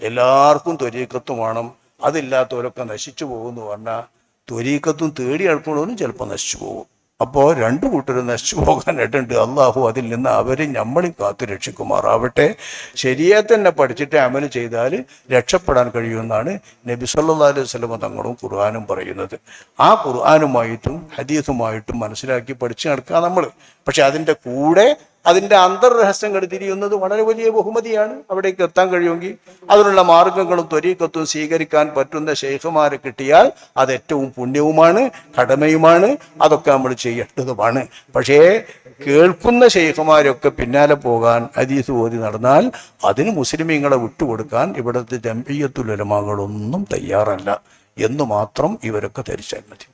എല്ലാവർക്കും ത്വരീക്കത്തും വേണം. അതില്ലാത്തവരൊക്കെ നശിച്ചു പോകുമെന്ന് പറഞ്ഞാൽ ത്വരീക്കത്തും തേടി അടുക്കുന്നവരും ചിലപ്പോൾ നശിച്ചു പോകും. അപ്പോൾ രണ്ടു കൂട്ടരും നശിച്ചു പോകാനായിട്ടുണ്ട്. അള്ളാഹു അതിൽ നിന്ന് അവരെ നമ്മളും കാത്തു രക്ഷിക്കുമാറാവട്ടെ. ശരിയെ തന്നെ പഠിച്ചിട്ട് അമൽ ചെയ്താൽ രക്ഷപ്പെടാൻ കഴിയുമെന്നാണ് നബി സല്ലാ അലൈഹി സ്വലമ തങ്ങളും ഖുർആാനും പറയുന്നത്. ആ ഖുർആാനുമായിട്ടും ഹദീസുമായിട്ടും മനസ്സിലാക്കി പഠിച്ചു നടക്കുക നമ്മൾ പക്ഷെ അതിന്റെ കൂടെ അതിന്റെ അന്തർരഹസ്യങ്ങൾ തിരിയുന്നത് വളരെ വലിയ ബഹുമതിയാണ്. അവിടേക്ക് എത്താൻ കഴിയുമെങ്കിൽ അതിനുള്ള മാർഗങ്ങളും ത്വരീക്കത്തും സ്വീകരിക്കാൻ പറ്റുന്ന ശേഖമാരെ കിട്ടിയാൽ അത് ഏറ്റവും പുണ്യവുമാണ് കടമയുമാണ്. അതൊക്കെ നമ്മൾ ചെയ്യേണ്ടതുമാണ്. പക്ഷേ കേൾക്കുന്ന ശേഖമാരൊക്കെ പിന്നാലെ പോകാൻ ഹദീസ് ഓതി നടന്നാൽ അതിന് മുസ്ലിമീങ്ങളെ വിട്ടുകൊടുക്കാൻ ഇവിടുത്തെ ജംബിയത്തുലമാകളൊന്നും തയ്യാറല്ല. എന്ന് മാത്രം ഇവരൊക്കെ ധരിച്ചാൽ മതി.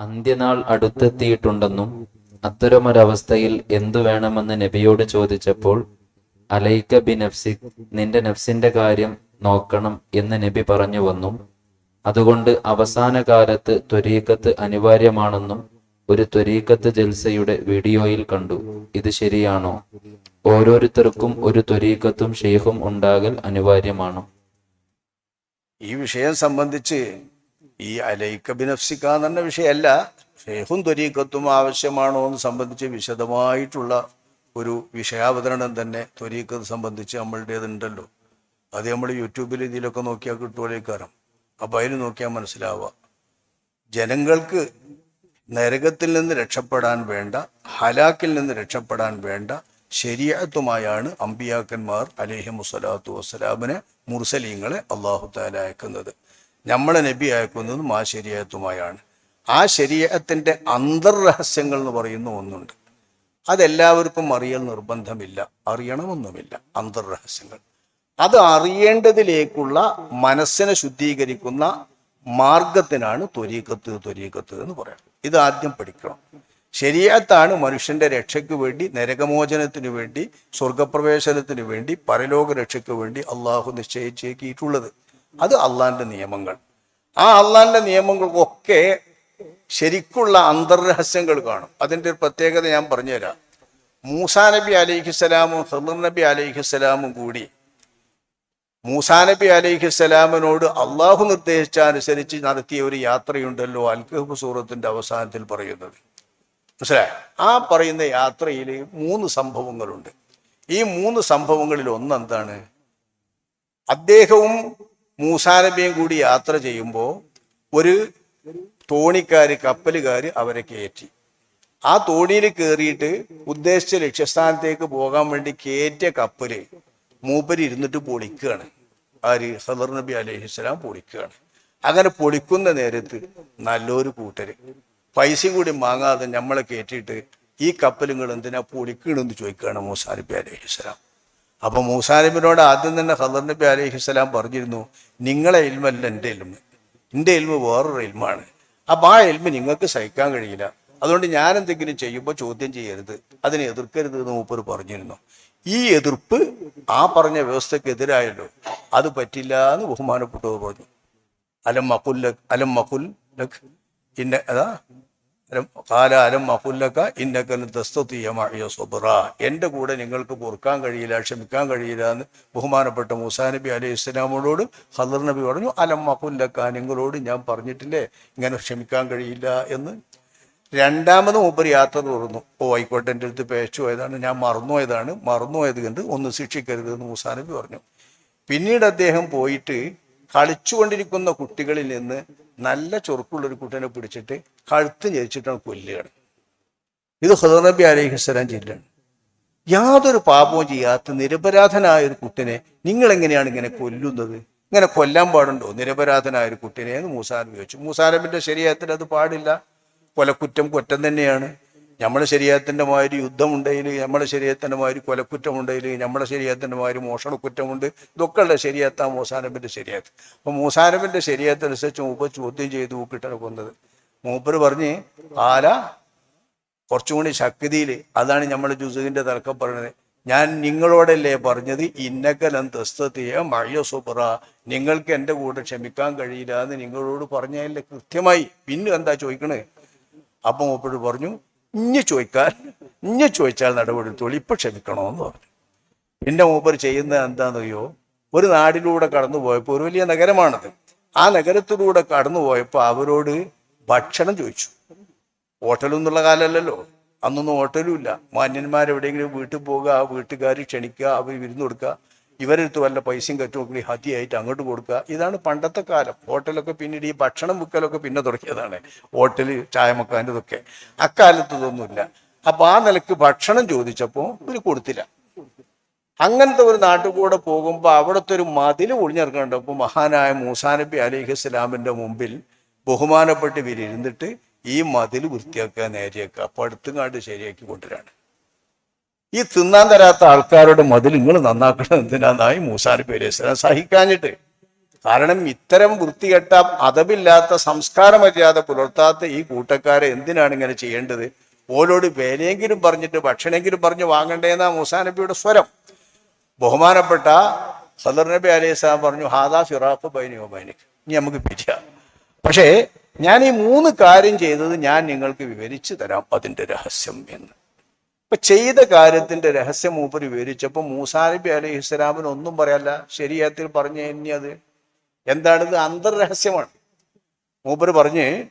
അന്ത്യനാൾ അടുത്തെത്തിയിട്ടുണ്ടെന്നും അത്തരമൊരവസ്ഥയിൽ എന്തു വേണമെന്ന് നബിയോട് ചോദിച്ചപ്പോൾ അലൈക്ക ബി നഫ്സി നിന്റെ നഫ്സിന്റെ കാര്യം നോക്കണം എന്ന് നബി പറഞ്ഞു വന്നു. അതുകൊണ്ട് അവസാന കാലത്ത് ത്വരീക്കത്ത് അനിവാര്യമാണെന്നും ഒരു ത്വരീക്കത്ത് ജൽസയുടെ വീഡിയോയിൽ കണ്ടു. ഇത് ശരിയാണോ? ഓരോരുത്തർക്കും ഒരു ത്വരീക്കത്തും ഷെയ്ഖും ഉണ്ടാകൽ അനിവാര്യമാണോ? ഈ വിഷയം സംബന്ധിച്ച് ഈ അലൈക്ക ബിനഫ്സിക്ക എന്ന വിഷയമല്ല. ഷെയ്ഖും ത്വരീക്കത്തും ആവശ്യമാണോ എന്ന് സംബന്ധിച്ച് വിശദമായിട്ടുള്ള ഒരു വിഷയാവതരണം തന്നെ ത്വരീക്കത്ത് സംബന്ധിച്ച് നമ്മളുടേതുണ്ടല്ലോ. അത് നമ്മൾ യൂട്യൂബിൽ ഇതിലൊക്കെ നോക്കിയാൽ കിട്ടുമല്ലേക്കാരം അപ്പം അതിന് നോക്കിയാൽ മനസ്സിലാവുക. ജനങ്ങൾക്ക് നരകത്തിൽ നിന്ന് രക്ഷപ്പെടാൻ വേണ്ട ഹലാക്കിൽ നിന്ന് രക്ഷപ്പെടാൻ വേണ്ട ശരിയാത്തുമായാണ് അമ്പിയാക്കന്മാർ അലേഹി മുസലാത്തു വസ്സലാമിനെ മുർസലീങ്ങളെ അള്ളാഹു താല അയക്കുന്നത്. നമ്മളെ നബി അയക്കുന്നതും ആ ശരിയാത്തുമായാണ് ആ ശരീരത്തിന്റെ അന്തർരഹസ്യങ്ങൾ എന്ന് പറയുന്ന ഒന്നുണ്ട്. അതെല്ലാവർക്കും അറിയൽ നിർബന്ധമില്ല. അറിയണമെന്നുമില്ല. അന്തർരഹസ്യങ്ങൾ. അത് അറിയേണ്ടതിലേക്കുള്ള മനസ്സിനെ ശുദ്ധീകരിക്കുന്ന മാർഗത്തിനാണ് ത്വരീക്കത്ത് ത്വരീക്കത്ത് എന്ന് പറയാം ഇത് ആദ്യം പഠിക്കണം. ശരീരത്താണ് മനുഷ്യന്റെ രക്ഷയ്ക്ക് വേണ്ടി നരകമോചനത്തിന് വേണ്ടി സ്വർഗപ്രവേശനത്തിന് വേണ്ടി പരലോക രക്ഷയ്ക്ക് വേണ്ടി അള്ളാഹു നിശ്ചയിച്ചേക്കിയിട്ടുള്ളത്. അത് അള്ളാന്റെ നിയമങ്ങൾ. ആ അള്ളാന്റെ നിയമങ്ങൾക്കൊക്കെ ശരിക്കുള്ള അന്തർരഹസ്യങ്ങൾ കാണും. അതിന്റെ ഒരു പ്രത്യേകത ഞാൻ പറഞ്ഞുതരാം. മൂസാ നബി അലൈഹിസ്സലാമും ഹമർ നബി അലൈഹിസ്സലാമും കൂടി മൂസാ നബി അലൈഹിസ്സലാമിനോട് അള്ളാഹു നിർദ്ദേശിച്ച അനുസരിച്ച് നടത്തിയ ഒരു യാത്രയുണ്ടല്ലോ അൽഖബ് സൂറത്തിന്റെ അവസാനത്തിൽ പറയുന്നത്. മനസ്സിലായ? ആ പറയുന്ന യാത്രയിൽ മൂന്ന് സംഭവങ്ങളുണ്ട്. ഈ മൂന്ന് സംഭവങ്ങളിൽ ഒന്ന് എന്താണ് അദ്ദേഹവും മൂസാ നബിയും കൂടി യാത്ര ചെയ്യുമ്പോൾ ഒരു തോണിക്കാര് കപ്പലുകാര് അവരെ കയറ്റി ആ തോണിയിൽ കയറിയിട്ട് ഉദ്ദേശിച്ച ലക്ഷ്യസ്ഥാനത്തേക്ക് പോകാൻ വേണ്ടി കയറ്റിയ കപ്പൽ മൂപ്പര് ഇരുന്നിട്ട് പൊളിക്കുകയാണ് ആര്? ഹദർ നബി അലഹിസ്ലാം പൊളിക്കുകയാണ് അങ്ങനെ പൊളിക്കുന്ന നേരത്ത് നല്ലൊരു കൂട്ടര്. പൈസയും കൂടി വാങ്ങാതെ നമ്മളെ കയറ്റിയിട്ട് ഈ കപ്പലുകൾ എന്തിനാ പൊളിക്കണമെന്ന് ചോദിക്കുകയാണ് മൂസാ നബി അലഹിസ്ലാം അപ്പൊ മൂസാ നബിനോട് ആദ്യം തന്നെ ഹദർ നബി അലഹിസ്ലാം പറഞ്ഞിരുന്നു നിങ്ങളെ ഇൽമല്ല എന്റെ ഇൽമ. എന്റെ ഇൽമ വേറൊരു ഇൽമാണ്. അപ്പൊ ആ എൽമി നിങ്ങൾക്ക് സഹിക്കാൻ കഴിയില്ല. അതുകൊണ്ട് ഞാൻ എന്തെങ്കിലും ചെയ്യുമ്പോൾ ചോദ്യം ചെയ്യരുത്. അതിനെ എതിർക്കരുത് എന്ന് മൂപ്പർ പറഞ്ഞിരുന്നു. ഈ എതിർപ്പ് ആ പറഞ്ഞ വ്യവസ്ഥയ്ക്ക് എതിരായല്ലോ. അത് പറ്റില്ല എന്ന് ബഹുമാനപ്പെട്ടത് പറഞ്ഞു. അലം മക്കുൽ അലം മക്കുൽ ഇന്ന അതാ ദസ്തീയമായ സുബ്ര കൂടെ നിങ്ങൾക്ക് പൊറുക്കാൻ കഴിയില്ല ക്ഷമിക്കാൻ കഴിയില്ല എന്ന് ബഹുമാനപ്പെട്ട മൂസാ നബി അലൈഹി ഇസ്ലാമോട് ഹദർ നബി പറഞ്ഞു അലം മഹുല്ലക്ക നിങ്ങളോട് ഞാൻ പറഞ്ഞിട്ടില്ലേ? ഇങ്ങനെ ക്ഷമിക്കാൻ കഴിയില്ല എന്ന്. രണ്ടാമത് മൂപ്പർ യാത്ര തുറന്നു ഓ ആയിക്കോട്ടെ എന്റെ അടുത്ത് പേച്ചു പോയതാണ് ഞാൻ മറന്നുപോയതാണ് മറന്നുപോയത് കൊണ്ട് ഒന്ന് ശിക്ഷിക്കരുത് എന്ന് മൂസാ നബി പറഞ്ഞു. പിന്നീട് അദ്ദേഹം പോയിട്ട് കളിച്ചുകൊണ്ടിരിക്കുന്ന കുട്ടികളിൽ നിന്ന് നല്ല ചൊറുക്കുള്ള ഒരു കുട്ടീനെ പിടിച്ചിട്ട് കഴുത്ത് ഞെരിച്ചിട്ടാണ് കൊല്ലുകയാണ്. ഇത് ഹദർ നബി അലൈഹിസ്സലാം ജില്ലാണ് യാതൊരു പാപവും ചെയ്യാത്ത നിരപരാധനായ ഒരു കുട്ടിനെ നിങ്ങൾ എങ്ങനെയാണ് ഇങ്ങനെ കൊല്ലുന്നത്? ഇങ്ങനെ കൊല്ലാൻ പാടുണ്ടോ? നിരപരാധനായ ഒരു കുട്ടിനെ എന്ന് മൂസാനബി ചോദിച്ചു. മൂസാനബിന്റെ ശരീരത്തിൽ അത് പാടില്ല. കൊലക്കുറ്റം കുറ്റം തന്നെയാണ്. നമ്മുടെ ശരീരത്തിന്റെ മാതിരി യുദ്ധമുണ്ടെങ്കിൽ നമ്മുടെ ശരീരത്തിന്റെ മാതിരി കൊലക്കുറ്റമുണ്ടെങ്കിൽ നമ്മുടെ ശരീരത്തിന്റെ മാതിരി മോഷണക്കുറ്റമുണ്ട്. ഇതൊക്കെ ഉള്ള ശരീരത്താ മൂസാനബിന്റെ ശരീരത്ത്. അപ്പോൾ മൂസാനബിന്റെ ശരീരത്തിനനുസരിച്ച് മൂപ്പർ ചോദ്യം ചെയ്തു മൂക്കിട്ടാണ് കൊന്നത്. മൂപ്പർ പറഞ്ഞ് ആല കുറച്ചും കൂടി ശക്തിയിൽ അതാണ് നമ്മൾ ജുസുവിന്റെ തർക്കം പറയുന്നത് ഞാൻ നിങ്ങളോടല്ലേ പറഞ്ഞത്? ഇന്നക്കലം തസ്തീയ മഴ സുബ്ര നിങ്ങൾക്ക് എന്റെ കൂടെ ക്ഷമിക്കാൻ കഴിയില്ല എന്ന് നിങ്ങളോട് പറഞ്ഞതിന്റെ കൃത്യമായി. പിന്നെ എന്താ ചോദിക്കണേ? അപ്പം മൂപ്പര് പറഞ്ഞു ഇഞ്ഞ് ചോദിക്കാൻ ഇഞ്ഞ് ചോദിച്ചാൽ നടപടിയെടുത്തോളൂ ഇപ്പൊ ക്ഷമിക്കണമെന്ന് പറഞ്ഞു. പിന്നെ മൂപ്പർ ചെയ്യുന്നത് എന്താണെന്നറിയോ ഒരു നാടിലൂടെ കടന്നു പോയപ്പോൾ ഒരു വലിയ നഗരമാണത്. ആ നഗരത്തിലൂടെ കടന്നു പോയപ്പോൾ അവരോട് ഭക്ഷണം ചോദിച്ചു. ഹോട്ടലൊന്നുള്ള കാലമല്ലല്ലോ അന്നൊന്നും ഹോട്ടലും ഇല്ല. മാന്യന്മാരെവിടെയെങ്കിലും വീട്ടിൽ പോകുക ആ വീട്ടുകാർ ക്ഷണിക്കുക അവർ വിരുന്ന് കൊടുക്കുക ഇവരെടുത്ത് വല്ല പൈസയും കറ്റും ഒക്കെ ഹതിയായിട്ട് അങ്ങോട്ട് കൊടുക്കുക. ഇതാണ് പണ്ടത്തെ കാലം. ഹോട്ടലൊക്കെ പിന്നീട് ഈ ഭക്ഷണം വിൽക്കലൊക്കെ പിന്നെ തുടങ്ങിയതാണ്. ഹോട്ടൽ ചായമക്കാന്റെതൊക്കെ അക്കാലത്ത് ഇതൊന്നുമില്ല. അപ്പൊ ആ നിലയ്ക്ക് ഭക്ഷണം ചോദിച്ചപ്പോൾ ഇവർ കൊടുത്തില്ല. അങ്ങനത്തെ ഒരു നാട്ടിൽ കൂടെ പോകുമ്പോൾ അവിടുത്തെ ഒരു മതിൽ ഒളിഞ്ഞിറക്കണ്ടപ്പോൾ മഹാനായ മൂസാനബി അലിഹി ഇസ്ലാമിന്റെ മുമ്പിൽ ബഹുമാനപ്പെട്ട് ഇവരിരുന്നിട്ട് ഈ മതിൽ വൃത്തിയാക്കുക നേരെയാക്കുക. അപ്പൊ കാട്ട് ശരിയാക്കി കൊണ്ടുവരാണ്. ഈ തിന്നാൻ തരാത്ത ആൾക്കാരുടെ മതിൽ നിങ്ങൾ നന്നാക്കണം എന്തിനാന്നായി മൂസാ നബി അലൈഹി സ്വലാം സഹിക്കാഞ്ഞിട്ട്. കാരണം ഇത്തരം വൃത്തികെട്ട അതവില്ലാത്ത സംസ്കാര മര്യാദ പുലർത്താത്ത ഈ കൂട്ടക്കാരെ എന്തിനാണ് ഇങ്ങനെ ചെയ്യേണ്ടത്? ഓരോട് വിലയെങ്കിലും പറഞ്ഞിട്ട് ഭക്ഷണമെങ്കിലും പറഞ്ഞ് വാങ്ങണ്ടേന്നാ മൂസാ നബിയുടെ സ്വരം. ബഹുമാനപ്പെട്ട സദർ നബി അലൈഹി സ്വലാം പറഞ്ഞു ഹാദാ ഫിറാഫ് ബൈനിയോ ബൈനിക്. ഇനി നമുക്ക് പിരിയാം. പക്ഷേ ഞാൻ ഈ മൂന്ന് കാര്യം ചെയ്തത് ഞാൻ നിങ്ങൾക്ക് വിവരിച്ചു തരാം അതിന്റെ രഹസ്യം എന്ന്. ഇപ്പൊ ചെയ്ത കാര്യത്തിന്റെ രഹസ്യം മൂപ്പര് വിവരിച്ചപ്പോൾ മൂസാനബി അലൈഹി ഇസ്ലാമിന് ഒന്നും പറയല്ല. ശരിയത്തിൽ പറഞ്ഞു ഇനി അത് എന്താണിത്? അന്തർരഹസ്യമാണ്. മൂപ്പര് പറഞ്ഞ്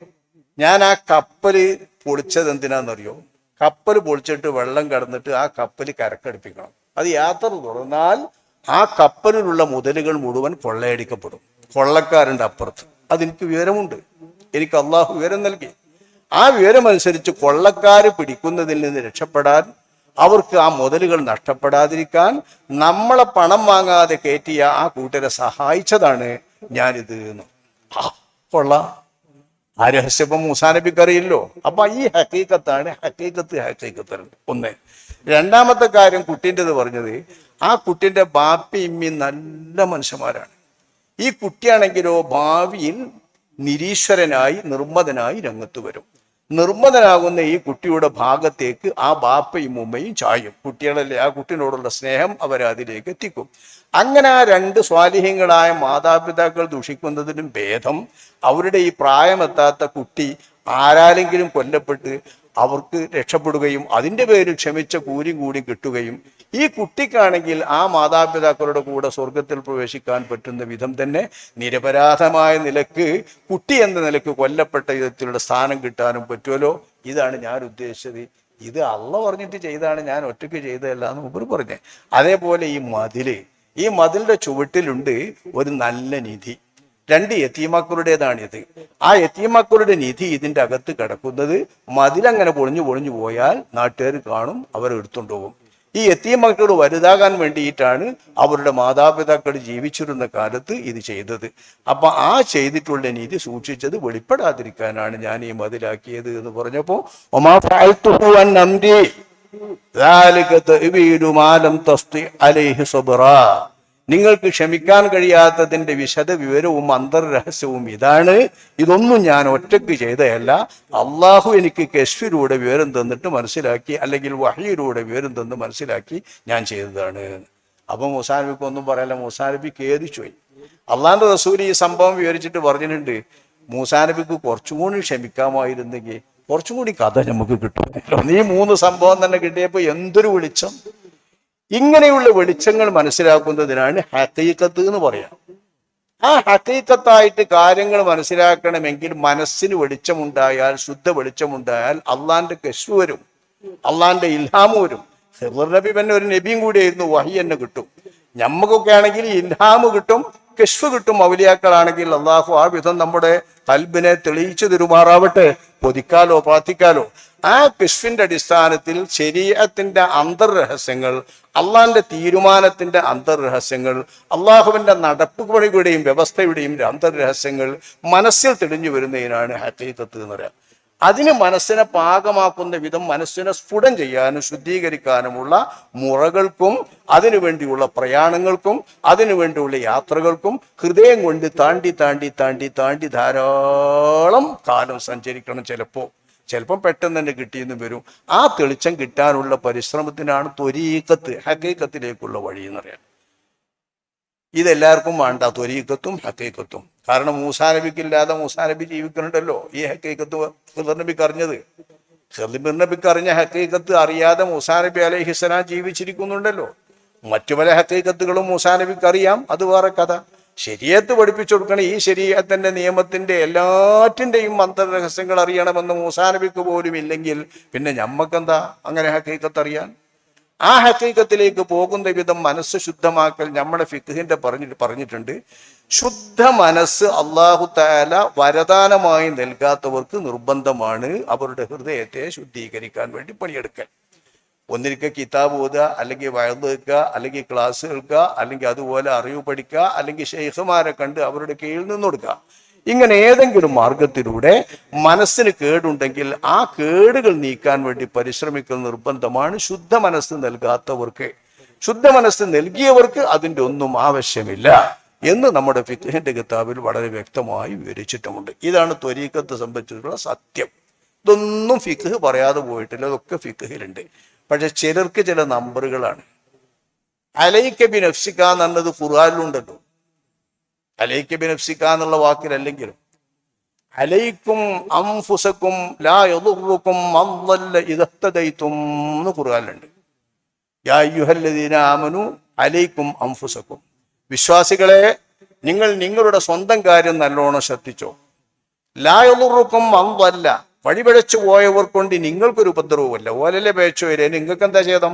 ഞാൻ ആ കപ്പൽ പൊളിച്ചത് എന്തിനാണെന്നറിയോ കപ്പൽ പൊളിച്ചിട്ട് വെള്ളം കടന്നിട്ട് ആ കപ്പൽ കരക്കടിപ്പിക്കണം. അത് യാത്ര തുടർന്നാൽ ആ കപ്പലിലുള്ള മുതലുകൾ മുഴുവൻ കൊള്ളയടിക്കപ്പെടും. കൊള്ളക്കാരുണ്ട് അപ്പുറത്ത്. അതെനിക്ക് വിവരമുണ്ട്. എനിക്ക് അള്ളാഹു വിവരം നൽകി. ആ വിവരമനുസരിച്ച് കൊള്ളക്കാര് പിടിക്കുന്നതിൽ നിന്ന് രക്ഷപ്പെടാൻ അവർക്ക് ആ മുതലുകൾ നഷ്ടപ്പെടാതിരിക്കാൻ നമ്മളെ പണം വാങ്ങാതെ കയറ്റിയ ആ കൂട്ടരെ സഹായിച്ചതാണ് ഞാനിത് എന്ന്. ആ, ആ രഹസ്യപ്പം മൂസാനബിക്ക് അറിയില്ലോ. അപ്പൊ ഈ ഹക്കീക്കത്താണ് ഹക്കീക്കത്ത് ഹക്കീക്കത്ത് ഒന്ന്. രണ്ടാമത്തെ കാര്യം കുട്ടീന്റെത് പറഞ്ഞത് ആ കുട്ടിന്റെ ബാപ്പി ഇമ്മി നല്ല മനുഷ്യന്മാരാണ്. ഈ കുട്ടിയാണെങ്കിലോ ഭാവിയിൽ നിരീശ്വരനായി നിർമ്മതനായി രംഗത്ത് വരും. നിർമ്മതനാകുന്ന ഈ കുട്ടിയുടെ ഭാഗത്തേക്ക് ആ ബാപ്പയും ഉമ്മയും ചായും. കുട്ടികളല്ലേ? ആ കുട്ടിനോടുള്ള സ്നേഹം അവരതിലേക്ക് അതിലേക്ക് എത്തിക്കും. അങ്ങനെ ആ രണ്ട് സ്വാലിഹ്യങ്ങളായ മാതാപിതാക്കൾ ദുഷിക്കുന്നതിനും ഭേദം. അവരുടെ ഈ പ്രായമെത്താത്ത കുട്ടി ആരാലെങ്കിലും കൊല്ലപ്പെട്ട് അവർക്ക് രക്ഷപ്പെടുകയും അതിന്റെ പേരിൽ ക്ഷമിച്ച കൂലിയും കൂടി കിട്ടുകയും ഈ കുട്ടിക്കാണെങ്കിൽ ആ മാതാപിതാക്കളുടെ കൂടെ സ്വർഗത്തിൽ പ്രവേശിക്കാൻ പറ്റുന്ന വിധം തന്നെ നിരപരാധമായ നിലയ്ക്ക് കുട്ടി എന്ന നിലയ്ക്ക് കൊല്ലപ്പെട്ട വിധത്തിലുള്ള സ്ഥാനം കിട്ടാനും പറ്റുമല്ലോ? ഇതാണ് ഞാൻ ഉദ്ദേശിച്ചത്. ഇത് അള്ള പറഞ്ഞിട്ട് ചെയ്താണ് ഞാൻ ഒറ്റയ്ക്ക് ചെയ്തതല്ല എന്ന് മുമ്പ് പറഞ്ഞേ. അതേപോലെ ഈ മതിൽ. ഈ മതിലിന്റെ ചുവട്ടിലുണ്ട് ഒരു നല്ല നിധി. രണ്ട് യത്തീമക്കളുടേതാണിത് ആ യത്തീമക്കളുടെ നിധി ഇതിന്റെ അകത്ത് കിടക്കുന്നത് മതിലങ്ങനെ പൊളിഞ്ഞു പൊളിഞ്ഞു പോയാൽ നാട്ടുകാർ കാണും അവർ എടുത്തുകൊണ്ട് പോകും ഈ യത്തീമക്കൾ വലുതാകാൻ വേണ്ടിയിട്ടാണ് അവരുടെ മാതാപിതാക്കൾ ജീവിച്ചിരുന്ന കാലത്ത് ഇത് ചെയ്തത് അപ്പൊ ആ ചെയ്തിട്ടുള്ള നീതി സൂക്ഷിച്ചത് വെളിപ്പെടാതിരിക്കാനാണ് ഞാൻ ഈ മതിലാക്കിയത് എന്ന് പറഞ്ഞപ്പോ ഒമാ ഫഅൽതുഹു അൻ അംരി ذلك تأويل ما لم تستطع عليه صبرا നിങ്ങൾക്ക് ക്ഷമിക്കാൻ കഴിയാത്തതിന്റെ വിശദ വിവരവും അന്തർരഹസ്യവും ഇതാണ്. ഇതൊന്നും ഞാൻ ഒറ്റയ്ക്ക് ചെയ്തതല്ല. അള്ളാഹു എനിക്ക് കശ്ഫിലൂടെ വിവരം തന്നിട്ട് മനസ്സിലാക്കി അല്ലെങ്കിൽ വഹിയിലൂടെ വിവരം തന്ന് മനസ്സിലാക്കി ഞാൻ ചെയ്തതാണ്. അപ്പൊ മുസാനബിക്ക് ഒന്നും പറയല്ല മുസാനബി കേറിച്ചു പോയി അള്ളാന്റെ റസൂൽ ഈ സംഭവം വിവരിച്ചിട്ട് പറഞ്ഞിട്ടുണ്ട് മൂസാനബിക്ക് കുറച്ചും കൂടി ക്ഷമിക്കാമായിരുന്നെങ്കിൽ കുറച്ചും കൂടി കഥ നമുക്ക് കിട്ടും ഈ മൂന്ന് സംഭവം തന്നെ കിട്ടിയപ്പോ എന്തൊരു വെളിച്ചം. ഇങ്ങനെയുള്ള വെളിച്ചങ്ങൾ മനസ്സിലാക്കുന്നതിനാണ് ഹക്കീക്കത്ത് എന്ന് പറയാം. ആ ഹക്കീക്കത്തായിട്ട് കാര്യങ്ങൾ മനസ്സിലാക്കണമെങ്കിൽ മനസ്സിന് വെളിച്ചമുണ്ടായാൽ ശുദ്ധ വെളിച്ചമുണ്ടായാൽ അള്ളാന്റെ കശു വരും അള്ളാന്റെ ഇൽഹാമ് വരും. ഹിദർ നബി ഒരു നബിയും കൂടിയായിരുന്നു വഹി എന്നെ കിട്ടും. ഞമ്മക്കൊക്കെ ആണെങ്കിൽ ഇൽഹാമ് കിട്ടും കശ്വ കിട്ടും ഔലിയാക്കളാണെങ്കിൽ അള്ളാഹു ആ വിധം നമ്മുടെ കൽബിനെ തെളിയിച്ചു തരുമാറാവട്ടെ. പൊതിക്കാലോ പ്രാർത്ഥിക്കാലോ. ആ കിഷ്ഫിന്റെ അടിസ്ഥാനത്തിൽ ശരീരത്തിന്റെ അന്തർരഹസ്യങ്ങൾ അള്ളാന്റെ തീരുമാനത്തിന്റെ അന്തർരഹസ്യങ്ങൾ അള്ളാഹുവിന്റെ നടപ്പുകളുടെയും വ്യവസ്ഥയുടെയും അന്തർരഹസ്യങ്ങൾ മനസ്സിൽ തെളിഞ്ഞു വരുന്നതിനാണ് ഹക്കീത്തത്ത് എന്ന് പറയാം. അതിന് മനസ്സിനെ പാകമാക്കുന്ന വിധം മനസ്സിനെ സ്ഫുടം ചെയ്യാനും ശുദ്ധീകരിക്കാനുമുള്ള മുറകൾക്കും അതിനു വേണ്ടിയുള്ള പ്രയാണങ്ങൾക്കും അതിനു വേണ്ടിയുള്ള യാത്രകൾക്കും ഹൃദയം കൊണ്ട് താണ്ടി താണ്ടി താണ്ടി താണ്ടി ധാരാളം കാലം സഞ്ചരിക്കണം ചിലപ്പോ. ചിലപ്പം പെട്ടെന്ന് തന്നെ കിട്ടിയെന്ന് വരും. ആ തെളിച്ചം കിട്ടാനുള്ള പരിശ്രമത്തിനാണ് ത്വരീക്കത്ത് ഹക്കീക്കത്തിലേക്കുള്ള വഴി എന്ന് പറയാം. ഇതെല്ലാവർക്കും വേണ്ട ത്വരീക്കത്തും ഹക്കീക്കത്തും കാരണം മൂസാനബിക്കില്ലാതെ മൂസാനബി ജീവിക്കുന്നുണ്ടല്ലോ. ഈ ഹക്കീക്കത്ത് ഹൃദർനബിക്ക് അറിഞ്ഞത് ഹൃദർനബിക്ക് അറിഞ്ഞ ഹക്കീക്കത്ത് അറിയാതെ മൂസാനബി അലൈഹിസ്സലാം ജീവിച്ചിരിക്കുന്നുണ്ടല്ലോ. മറ്റു പല ഹക്കീക്കത്തുകളും മൂസാനബിക്ക് അറിയാം. അത് വേറെ കഥ. ശരീരത്ത് പഠിപ്പിച്ചു കൊടുക്കണം ഈ ശരീരത്തിന്റെ നിയമത്തിന്റെ എല്ലാറ്റിന്റെയും മന്ത്രരഹസ്യങ്ങൾ അറിയണമെന്ന് മൂസാനബിക്ക് പോലും ഇല്ലെങ്കിൽ പിന്നെ ഞമ്മക്കെന്താ അങ്ങനെ ഹക്കീക്കത്ത് അറിയാൻ? ആ ഹക്കീക്കത്തിലേക്ക് പോകുന്ന വിധം മനസ്സ് ശുദ്ധമാക്കൽ നമ്മുടെ ഫിഖിന്റെ പറഞ്ഞിട്ട് പറഞ്ഞിട്ടുണ്ട്. ശുദ്ധ മനസ്സ് അള്ളാഹു താല വരദാനമായി നൽകാത്തവർക്ക് നിർബന്ധമാണ്. അവരുടെ ഹൃദയത്തെ ശുദ്ധീകരിക്കാൻ വേണ്ടി പണിയെടുക്കൽ. ഒന്നിരിക്കുക കിതാബ് ഓതുക അല്ലെങ്കിൽ വയറ് വെക്കുക അല്ലെങ്കിൽ ക്ലാസ് കേൾക്കുക അല്ലെങ്കിൽ അതുപോലെ അറിവ് പഠിക്കുക അല്ലെങ്കിൽ ഷെയ്ഖുമാരെ കണ്ട് അവരുടെ കീഴിൽ നിന്ന് കൊടുക്കുക. ഇങ്ങനെ ഏതെങ്കിലും മാർഗത്തിലൂടെ മനസ്സിന് കേടുണ്ടെങ്കിൽ ആ കേടുകൾ നീക്കാൻ വേണ്ടി പരിശ്രമിക്കൽ നിർബന്ധമാണ് ശുദ്ധ മനസ്സ് നൽകാത്തവർക്ക്. ശുദ്ധ മനസ്സ് നൽകിയവർക്ക് അതിന്റെ ഒന്നും ആവശ്യമില്ല എന്ന് നമ്മുടെ ഫിഖിന്റെ കിതാബിൽ വളരെ വ്യക്തമായി വിവരിച്ചിട്ടുമുണ്ട്. ഇതാണ് ത്വരീക്കത്തെ സംബന്ധിച്ചിട്ടുള്ള സത്യം. ഇതൊന്നും ഫിഖ് പറയാതെ പോയിട്ടില്ല. അതൊക്കെ ഫിഖിലുണ്ട്. പക്ഷെ ചിലർക്ക് ചില നമ്പറുകളാണ്. അലൈക്ക ബിൻ എന്നുള്ളത് ഖുർആാനിലുണ്ടല്ലോ. അലൈക്ക ബിൻ എഫ്സിക്ക എന്നുള്ള വാക്കിലല്ലെങ്കിലും. അലൈക്കും അംഫുസക്കും ലാ യദുറുക്കും അല്ലല്ല ഇതത്തതൈത്തും എന്ന് ഖുർആാനിലുണ്ട്. യാ അയ്യുഹല്ലദീന ആമനു അലൈക്കും അംഫുസക്കും. വിശ്വാസികളെ നിങ്ങൾ നിങ്ങളുടെ സ്വന്തം കാര്യം നല്ലോണം ശ്രദ്ധിച്ചോ. ലായുറുക്കും അന്തല്ല വഴിപിഴച്ചു പോയവർ കൊണ്ട് നിങ്ങൾക്കൊരു ഉപദ്രവമല്ല ഓലല്ലേ പേച്ചു വരെ നിങ്ങൾക്ക് എന്താ ചെയ്തം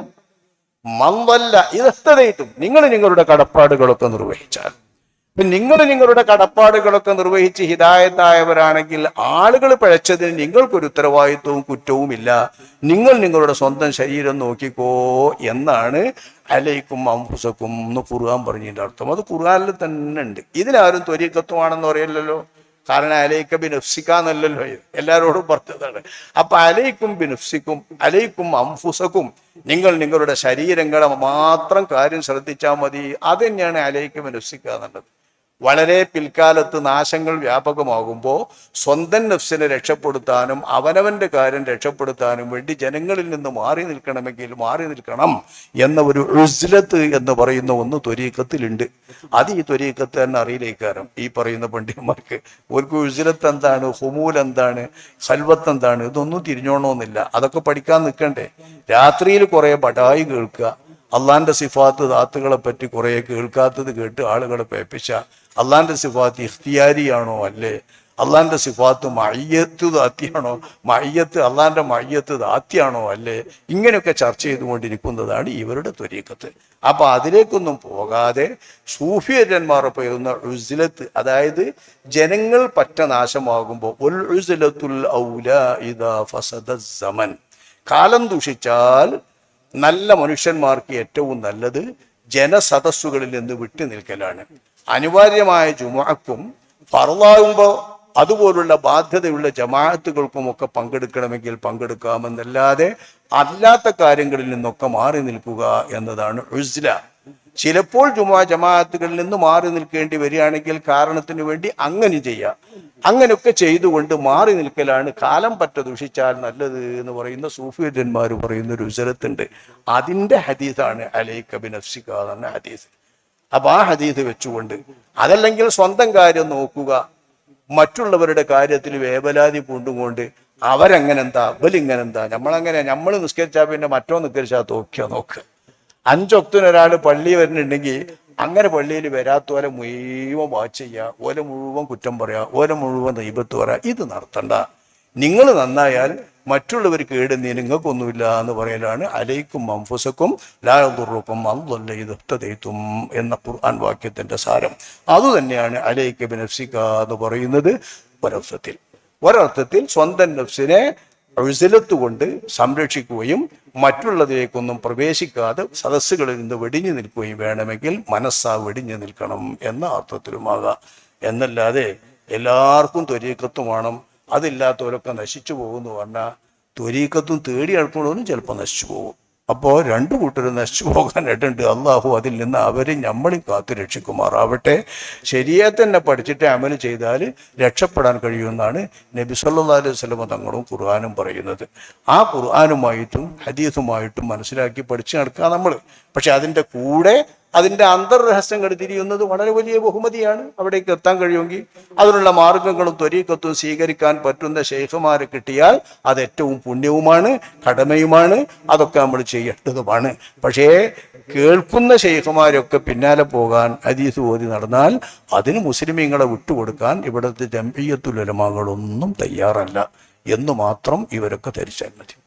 മന്ദല്ല ഇതെത്തതേറ്റും നിങ്ങൾ നിങ്ങളുടെ കടപ്പാടുകളൊക്കെ നിർവഹിച്ചാൽ. നിങ്ങൾ നിങ്ങളുടെ കടപ്പാടുകളൊക്കെ നിർവഹിച്ച് ഹിതായത്തായവരാണെങ്കിൽ ആളുകൾ പിഴച്ചതിന് നിങ്ങൾക്കൊരു ഉത്തരവാദിത്വവും കുറ്റവും ഇല്ല നിങ്ങൾ നിങ്ങളുടെ സ്വന്തം ശരീരം നോക്കിക്കോ എന്നാണ് അലൈക്കും അംഫുസക്കും എന്ന് ഖുർആൻ പറഞ്ഞതിന്റെ അർത്ഥം. അത് ഖുർആനിൽ തന്നെ ഉണ്ട്. ഇതിനാരും ത്വരീകത്വമാണെന്ന് പറയില്ലല്ലോ. കാരണം അലൈക്ക ബിനുഫ്സിക്ക എന്നല്ലല്ലോ എല്ലാവരോടും പറഞ്ഞതാണ്. അപ്പൊ അലൈക്കും ബിനുഫ്സിക്കും അലൈക്കും അംഫുസക്കും നിങ്ങൾ നിങ്ങളുടെ ശരീരങ്ങളെ മാത്രം കാര്യം ശ്രദ്ധിച്ചാൽ മതി. അത് തന്നെയാണ് അലൈക്കും ബിനുഫ്സിക്ക എന്നുള്ളത്. വളരെ പിൽക്കാലത്ത് നാശങ്ങൾ വ്യാപകമാകുമ്പോൾ സ്വന്തം നഫ്സിനെ രക്ഷപ്പെടുത്താനും അവനവന്റെ കാര്യം രക്ഷപ്പെടുത്താനും വേണ്ടി ജനങ്ങളിൽ നിന്ന് മാറി നിൽക്കണമെങ്കിൽ മാറി നിൽക്കണം എന്ന ഒരു ഉസ്ലത്ത് എന്ന് പറയുന്ന ഒന്ന് ത്വരീക്കത്തിലുണ്ട് അത് ഈ ത്വരീക്കത്ത് തന്നെ അറിയില്ലേക്കാരം ഈ പറയുന്ന പണ്ഡിതന്മാർക്ക്. ഒരു ഉസ്ലത്ത് എന്താണ് ഹുമൂൽ എന്താണ് സൽവത്ത് എന്താണ് ഇതൊന്നും തിരിഞ്ഞോണമെന്നില്ല അതൊക്കെ പഠിക്കാൻ നിൽക്കണ്ടേ. രാത്രിയിൽ കുറെ ബടായി കേൾക്കുക. അള്ളാന്റെ സിഫാത്ത് ദാത്തുകളെ പറ്റി കുറെ കേൾക്കാത്തത് കേട്ട് ആളുകളെ പേപ്പിച്ച അള്ളാന്റെ സിഫാത്ത് ഇഖ്തിയാരിയാണോ അല്ലേ? അള്ളാന്റെ സിഫാത്ത് മയ്യത്ത് ദാത്തിയാണോ? മയ്യത്ത് അള്ളാന്റെ മയ്യത്ത് ദാത്തിയാണോ അല്ലേ? ഇങ്ങനെയൊക്കെ ചർച്ച ചെയ്തുകൊണ്ടിരിക്കുന്നതാണ് ഇവരുടെ ത്വരീക്കത്ത് അപ്പൊ അതിലേക്കൊന്നും പോകാതെ സൂഫിയന്മാർ പോയിരുന്ന ഉസിലത്ത് അതായത് ജനങ്ങൾ പറ്റ നാശമാകുമ്പോൾ ഉൽ ഔല ഇദാ ഫസദ സമൻ. കാലം ദുഷിച്ചാൽ നല്ല മനുഷ്യന്മാർക്ക് ഏറ്റവും നല്ലത് ജനസദസ്സുകളിൽ നിന്ന് വിട്ടു നിൽക്കലാണ്. അനിവാര്യമായ ജുമാക്കും ഫറലാകുമ്പോൾ അതുപോലുള്ള ബാധ്യതയുള്ള ജമാഅത്തുകൾക്കും ഒക്കെ പങ്കെടുക്കണമെങ്കിൽ പങ്കെടുക്കാമെന്നല്ലാതെ അല്ലാത്ത കാര്യങ്ങളിൽ നിന്നൊക്കെ മാറി നിൽക്കുക എന്നതാണ് ഉസ്ല ചിലപ്പോൾ ജുമാ ജമാഅത്തുകളിൽ നിന്ന് മാറി നിൽക്കേണ്ടി വരികയാണെങ്കിൽ കാരണത്തിന് വേണ്ടി അങ്ങനെ ചെയ്യാം. അങ്ങനെയൊക്കെ ചെയ്തുകൊണ്ട് മാറി നിൽക്കലാണ് കാലം പറ്റ ദുഷിച്ചാൽ നല്ലത് എന്ന് പറയുന്ന സൂഫിയന്മാർ പറയുന്ന ഒരു ഉസരത്തുണ്ട് അതിന്റെ ഹദീസാണ് അലൈക്ക ബിനഫ്സിക എന്ന ഹദീസ്. അപ്പൊ ആ ഹദീസ് വെച്ചുകൊണ്ട് അതല്ലെങ്കിൽ സ്വന്തം കാര്യം നോക്കുക. മറ്റുള്ളവരുടെ കാര്യത്തിൽ വേവലാതി പൂണ്ടുകൊണ്ട് അവരെങ്ങനെന്താ? ഇവലിങ്ങനെന്താ നമ്മളങ്ങനെ നമ്മൾ നിസ്കരിച്ചാൽ പിന്നെ മറ്റോ നിസ്കരിച്ചാൽ തോക്കിയോ നോക്ക്. അഞ്ചൊക്തിന് ഒരാൾ പള്ളി വരുന്നുണ്ടെങ്കിൽ അങ്ങനെ പള്ളിയിൽ വരാത്തോലെ മുഴുവൻ വാച്ച് ചെയ്യുക ഓല മുഴുവൻ കുറ്റം പറയുക ഓല മുഴുവൻ ദൈവത്ത് പറയാ. ഇത് നടത്തണ്ട. നിങ്ങൾ നന്നായാൽ മറ്റുള്ളവർ കേടുന്ന നിങ്ങൾക്കൊന്നുമില്ല എന്ന് പറയലാണ്. അലൈക്കും മംഫുസക്കും ലായതുറുക്കും അല്ല ഇതൊത്തതേത്തും എന്ന ഖുർആൻ വാക്യത്തിന്റെ സാരം. അതുതന്നെയാണ് അലൈക്ക് ബിനഫ്സിക്ക എന്ന് പറയുന്നത്. ഒരർത്ഥത്തിൽ. ഒരർത്ഥത്തിൽ സ്വന്തം നഫ്സിനെ എഴുതലത്ത് കൊണ്ട് സംരക്ഷിക്കുകയും മറ്റുള്ളതിലേക്കൊന്നും പ്രവേശിക്കാതെ സദസ്സുകളിൽ നിന്ന് വെടിഞ്ഞു നിൽക്കുകയും വേണമെങ്കിൽ മനസ്സാ വെടിഞ്ഞു നിൽക്കണം എന്ന അർത്ഥത്തിലുമാകാം. എന്നല്ലാതെ എല്ലാവർക്കും ത്വരീക്കത്തും വേണം. അതില്ലാത്തവരൊക്കെ നശിച്ചു പോകുമെന്ന് പറഞ്ഞാൽ ത്വരീക്കത്തും തേടി അടുക്കുന്നവരും ചിലപ്പോൾ നശിച്ചു പോകും. അപ്പോൾ രണ്ടു കൂട്ടരും നശിച്ചു പോകാനായിട്ടുണ്ട്. അള്ളാഹു അതിൽ നിന്ന് അവരെ നമ്മളും കാത്തു രക്ഷിക്കുമാറാവട്ടെ. ശരിയെ തന്നെ പഠിച്ചിട്ട് അമൽ ചെയ്താൽ രക്ഷപ്പെടാൻ കഴിയുമെന്നാണ് നബി സല്ലാ അലൈഹി സ്വലമ തങ്ങളും ഖുർആാനും പറയുന്നത്. ആ ഖുർആാനുമായിട്ടും ഹദീസുമായിട്ടും മനസ്സിലാക്കി പഠിച്ചു നടക്കുക നമ്മൾ. പക്ഷെ അതിന്റെ കൂടെ അതിന്റെ അന്തർരഹസ്യം തിരിയുന്നത് വളരെ വലിയ ബഹുമതിയാണ്. അവിടേക്ക് എത്താൻ കഴിയുമെങ്കിൽ അതിനുള്ള മാർഗങ്ങളും ത്വരീക്കത്തും സ്വീകരിക്കാൻ പറ്റുന്ന ഷെയ്ഖുമാരെ കിട്ടിയാൽ അത് ഏറ്റവും പുണ്യവുമാണ് കടമയുമാണ്. അതൊക്കെ നമ്മൾ ചെയ്യേണ്ടതുമാണ്. പക്ഷേ കേൾക്കുന്ന ഷെയ്ഖുമാരൊക്കെ പിന്നാലെ പോകാൻ അതീസ് ഓതി നടന്നാൽ അതിന് മുസ്ലിമീങ്ങളെ വിട്ടുകൊടുക്കാൻ ഇവിടുത്തെ ജംബീയത്തുലമകളൊന്നും തയ്യാറല്ല. എന്ന് മാത്രം ഇവരൊക്കെ ധരിച്ചാൽ മതി.